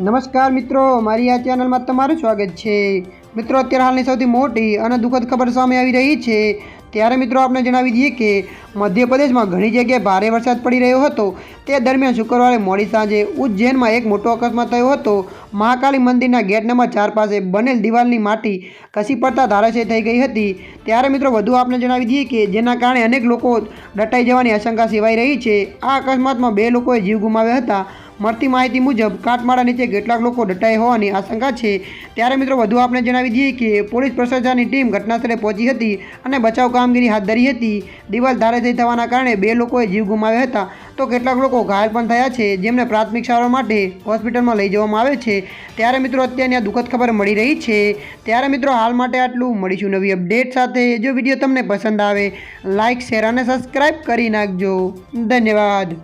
નમસ્કાર મિત્રો, મારી આ ચેનલમાં તમારું સ્વાગત છે. મિત્રો, અત્યારે હાલની સૌથી મોટી અને દુઃખદ ખબર સામે આવી રહી છે. ત્યારે મિત્રો આપણે જણાવી દઈએ કે મધ્યપ્રદેશમાં ઘણી જગ્યાએ ભારે વરસાદ પડી રહ્યો હતો. તે દરમિયાન શુક્રવારે મોડી સાંજે ઉજ્જૈનમાં એક મોટો અકસ્માત થયો હતો. મહાકાળી મંદિરના ગેટ નંબર ચાર પાસે બનેલ દિવાલની માટી ખસી પડતા ધારાશય થઈ ગઈ હતી. ત્યારે મિત્રો, વધુ આપણે જણાવી દઈએ કે જેના કારણે અનેક લોકો દટાઈ જવાની આશંકા સેવાઈ રહી છે. આ અકસ્માતમાં બે લોકોએ જીવ ગુમાવ્યા હતા. મળતી માહિતી મુજબ કાટમાળા નીચે કેટલાક લોકો દટાઈ હોવાની આશંકા છે. ત્યારે મિત્રો વધુ આપણે જણાવી દઈએ કે પોલીસ પ્રશાસનની ટીમ ઘટનાસ્થળે પહોંચી હતી અને બચાવ કામગીરી હાથ ધરી હતી. દિવાલ ધારાશયી થવાના કારણે બે લોકોએ જીવ ગુમાવ્યા હતા. તો કેટલાક લોકો ઘાયલ પણ થયા છે, જેમને પ્રાથમિક સારવાર માટે હોસ્પિટલમાં લઈ જવામાં આવે છે. ત્યારે મિત્રો અત્યારની આ દુઃખદ ખબર મળી રહી છે. ત્યારે મિત્રો હાલ માટે આટલું. મળીશું નવી અપડેટ સાથે. જો વીડિયો તમને પસંદ આવે લાઇક શેર અને સબસ્ક્રાઈબ કરી નાખજો. ધન્યવાદ.